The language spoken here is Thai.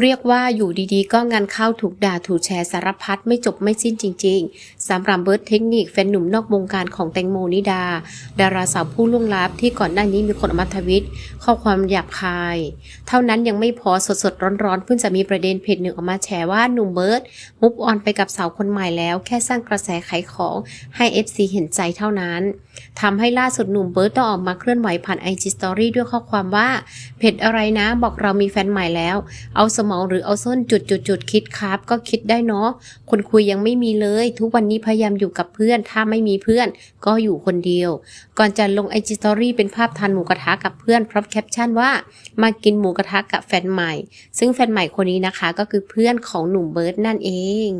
เรียกว่าอยู่ดีๆ ก็งานเข้าถูกด่าถูกแชร์สารพัดไม่จบไม่สิ้นจริง ๆสำหรับเบิร์ดเทคนิคแฟนหนุ่มนอกวงการของแตงโมนิดา ดาราสาวผู้ล่วงลับที่ก่อนหน้านี้มีคนอมาทวิตข้อความหยาบคาย เท่านั้นยังไม่พอสดๆ ร้อนๆเพิ่งจะมีประเด็นเพจหนึ่งออกมาแฉว่าหนุ่มเบิร์ดมุฟออนไปกับสาวคนใหม่แล้วแค่สร้างกระแสขายของให้ FC เห็นใจเท่านั้นทำให้ล่าสุดหนุ่มเบิร์ดต้องออกมาเคลื่อนไหวผ่าน IG Story ด้วยข้อความว่าเพจอะไรนะบอกเรามีแฟนใหม่แล้วเอาสมองหรือเอาส้นจุดจุดจุดๆคิดครับ ก็คิดได้เนาะคนคุยยังไม่มีเลย ทุกวันนี้พยายามอยู่กับเพื่อน ถ้าไม่มีเพื่อน ก็อยู่คนเดียว ก่อนจะลงไอจิสตอรี่เป็นภาพทานหมูกระทะกับเพื่อนพร้อมแคปชั่นว่า มากินหมูกระทะกับแฟนใหม่ ซึ่งแฟนใหม่คนนี้นะคะก็คือเพื่อนของหนุ่มเบิร์ดนั่นเอง